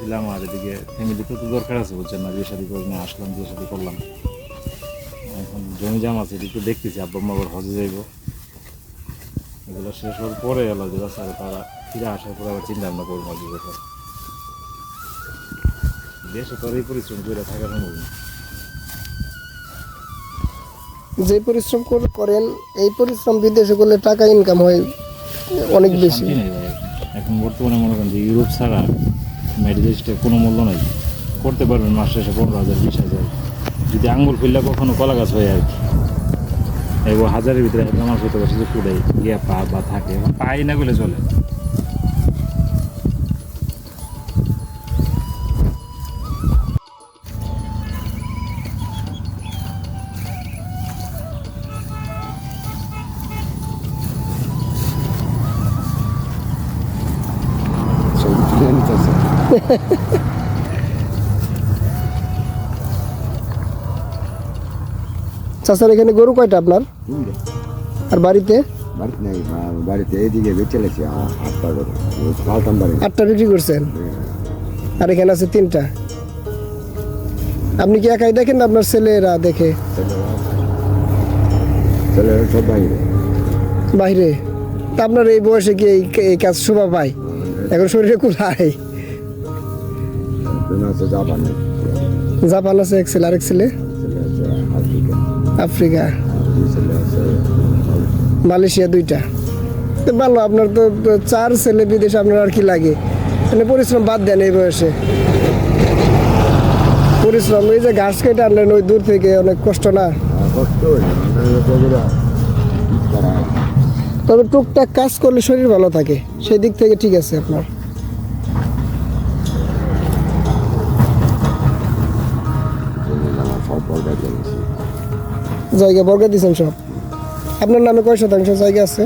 ছিলাম আর এদিকে ফ্যামিলিতে তো দরকার আছে বুঝছেন না? বিয়ে শাদি করে নিয়ে আসলাম বিয়ে শাদি করলাম। এখন জমি জাম আছে এদিকে দেখতেছি আব্বা আবার হজে যাইব। এগুলো শেষ হওয়ার পরে আল্লাহ যদি স্যার তারা ফিরে আসার পরে আবার চিন্তা ভাবনা করব হজে কথা দেশে তো এই পরিশ্রম করে থাকা সম্ভব না। যে পরিশ্রম কর- করেন এই পরিশ্রম বিদেশে করলে টাকা ইনকাম হয় অনেক বেশি। এখন বর্তমানে মনে করেন যে ইউরোপ ছাড়া মেডিকেলসটা কোনো মূল্য নাই। করতে পারবেন মাস শেষে পনেরো হাজার, বিশ হাজার। যদি আঙুল ফুললে কখনো কলা গাছ হয় আর কি। এবার হাজারের ভিতরে একটা মাস হতে পারছে যে কুড়ে গিয়ে পা বা থাকে পাই না বলে চলে। চাচার এখানে গরু কয়টা আপনার? আর বাড়িতে? বাড়িতে এইদিকে আটটা বিক্রি করছেন? আর এখানে আছে তিনটা? আপনি কি একাই দেখেন না আপনার ছেলেরা দেখে? সব বাইরে। বাইরে? তা আপনার এই বয়সে কি এই কাজ শোভা পায়? এখন শরীরে কোথায় জাপানে? আছে, এক ছেলে, আরেক ছেলে? আফ্রিকা। মালয়েশিয়া দুইটা। তো ভালো, আপনার তো চার ছেলে বিদেশে আপনার আর কি লাগে? মানে পরিশ্রম বাদ দেন এই বয়সে। পরিশ্রম, এই যে ঘাস কেটে আনলেন, ওই দূর থেকে অনেক কষ্ট না? তবে টুকটাক কাজ করলে শরীর ভালো থাকে। সেই দিক থেকে ঠিক আছে আপনার। সব বর্গা চলেছি জায়গা বর্গা দিয়েছেন সব? আপনার নামে কয় শতাংশ জায়গা আছে?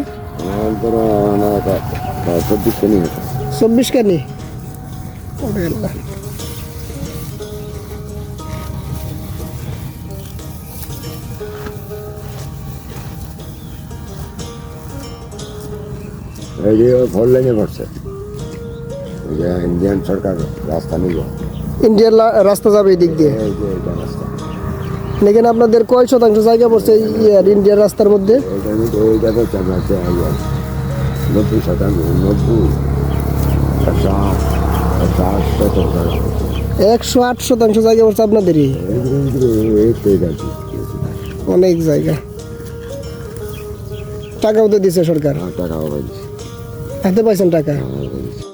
চব্বিশ কেনি। চব্বিশ কানি এই যে ফোর লাইনে যে ইন্ডিয়ান সরকার রাস্তা নিল। ইন্ডিয়ার রাস্তা যাবে এই দিক দিয়ে। রাস্তা। এখানে আপনাদের কয় শতাংশ জায়গা পড়ছে ইয়ার ইন্ডিয়ার রাস্তার মধ্যে? নব্বই শতাংশ নব্বই একশো আট টাকা শতাংশ জায়গা পড়ছে আপনাদেরই? অনেক জায়গা। টাকাও তো দিছে সরকার। টাকা হবে হাতে পাইছেন টাকা? হ্যাঁ,